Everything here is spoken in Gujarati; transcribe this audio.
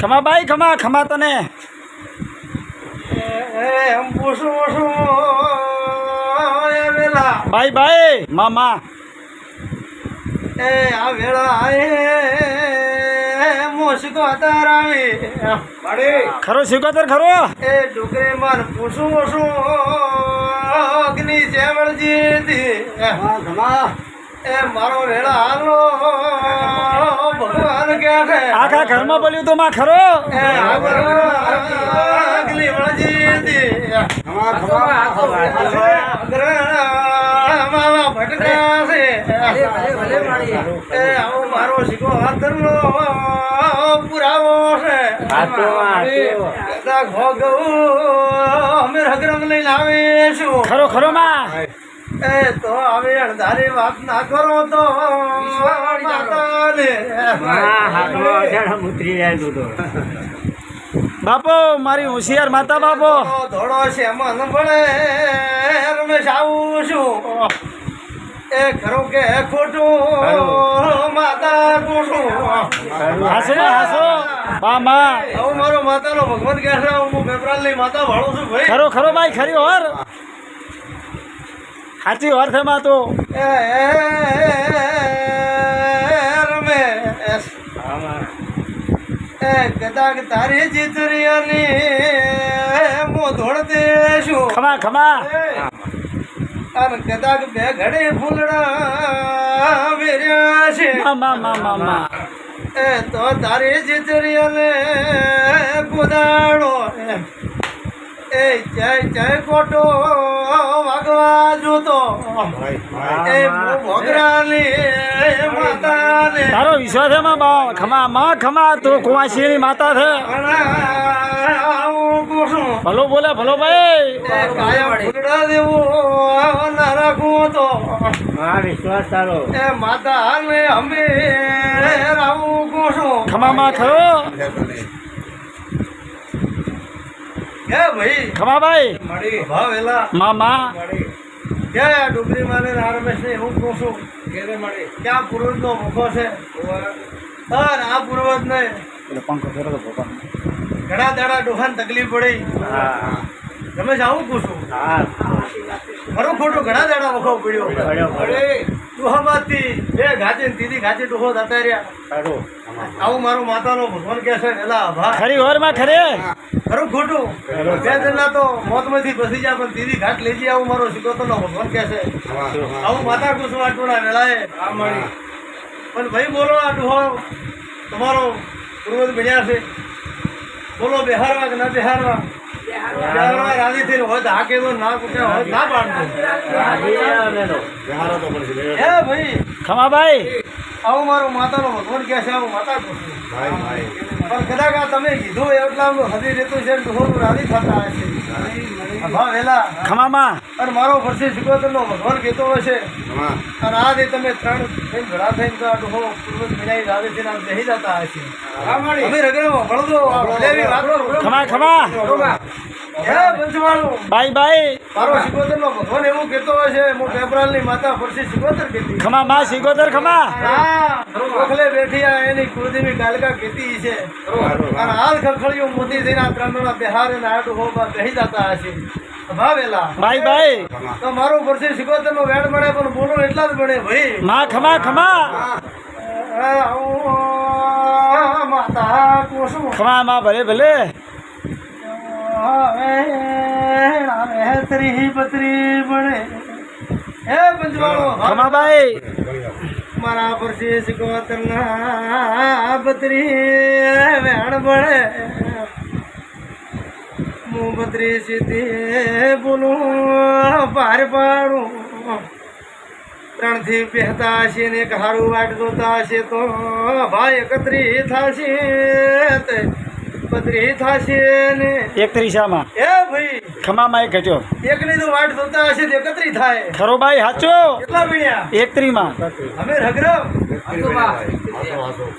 ખમા. ભાઈ ખમા ખમા તને. ભાઈ ભાઈ મામા એ આ વેળા એ મોસકો તારાવી ખરો સિકોતર ખરો? એ ડુકરી માર પૂછું પૂછું. અગ્નિ જેવળજી એ મારો વેળા હાલો આખા ઘરમાં બોલ્યું તો માં ખરો. મારા છે. એ આવો મારો શીખો. હાથરનો પુરાવો છે. અમે રગરંગ લઈને આવીશું ખરો ખરો માં. એ તો હવે અણધારી વાત ના કરો તો માતાને. બાપો મારી હોશિયાર માતા બાપો. ધોળો છે મન ભણે રમેશ આવું છું. એ ખરું કે ખોટું માતા ખોટું. હાસો હાસો. મામા માં મારો માતાનો ભગવાન કહે છે હું બેપરાલની માતા ભાળું છું ભાઈ. ખરો ખરો ભાઈ ખરી હોર. સાચી અર્થમાં તો. રમેશ. એ કદાચ તારી જીતરિયાની ધોળતે છું. ખમા ખમા. અને કદાચ બે ઘડે ફૂલડા વેર્યા છે. મામા મા મા મા મા. એ તો તારી જીતરિયાને કુદાડો એ જય જય કોટો વાગવા જોતો એ ભોગરાની માતાને. તારો વિશ્વાસ છે માં બા? ખમા માં ખમા તો કુવાસીની માતા છે. ભલો બોલે ભલો ભાઈ. કાયા દેવું ના રાખું તો. વિશ્વાસ તારો. એ માતા ને અમે રાવું કુશું ખમા માં ખરો. કે ભાઈ? ખમાભાઈ? મળી ભાવેલા મામા? કે આ ડુંગળી માને રમેશ ને એવું કહું છું? ક્યાં પૂર્વજ નો મુખો છે? હા આ પૂર્વજ ને પંખો ફેરો તો ભગવાન. ઘણા દાડા ડોહાન તકલીફ પડી. હા. રમેશ આવું કહું છું હા ખરું ખોટું ઘણા દાડા વખો પડ્યો અરે. ડોહામાંથી બે ઘાચે દીદી ઘાચે ડોહો થતા રહ્યા. આવું મારું માતાનો ભગવાન કહે છે એલા આભાર ખરી હોર ખરે. ખરું ખોટું. બે જણા તો મોતમાંથી બસી જાય પણ દીદી ઘાટ લઈ જઈ આવું મારો સિકોતરનો ભગવાન કહે છે. આવું માતા કુસુમ આટોના વેળાએ. પણ ભાઈ બોલો આ ડોહો. તમારો પૂર્વજ બન્યા છે. બોલો બિહારવા કે ના બિહારવા? ના ના આવું મારો માતાનો ભગવાન કહે છે આવું માતા પણ કદાચ આ તમે કીધું એટલા હજી રહેતું છે ડોહોનું રાજી થતા હશે. ભાવ વેલા. ખમા અને મારો વર્ષે સિકોતરનો ભગવાન કહેતો હશે અને આ જે તમે ત્રણ થઈને ભેળા થઈને તો આ ડોહો પૂર્વજ મિલાઈ થઈને આમ જતા હશે. અમે કરો. ખમા ખમા. બાઈ બાઈ મારો સિકોતરનો ભગવાન એવું કહેતો હશે હું પેપરાલની માતા સિકોતર કહેતી. ખમા માં સિકોતર ખમા. ઓખલે બેઠી આ એની કુળદેવી કાલકા છે. અને હાલ ખખડ્યું મોતી થઈને આ ત્રણ બિહાર અને આ ડોહો બેસી જતા હશે. ભાવેલા ભાઈ ભાઈ તો મારું વર્ષે સિગોતર નો વેડ મળે પણ બોલું એટલા જ મળે ભાઈ. માં ખમા ખમા. ખમા માં ભલે ભલે. ત્રી બત્રી મળે. હે પંચવાળો ખમા બાઈ મારા વર્ષે સિકોતર ના બત્રી વેણ મળે. હું બત્રી સીધી બોલું પાર પાડું. ત્રણથી પહેતા હશે ને એક હારું વાટ જોતા હશે તો ભાઈ એકત્રી થશે. તે બત્રી થશે ને. એક ત્રીસામાં એ ભાઈ ખમા માં એક ઘટ્યો એકની તો વાટ જોતા હશે એકત્રી થાય. ખરો ભાઈ સાચો? કેટલા ભણ્યા એક અમે રગરવ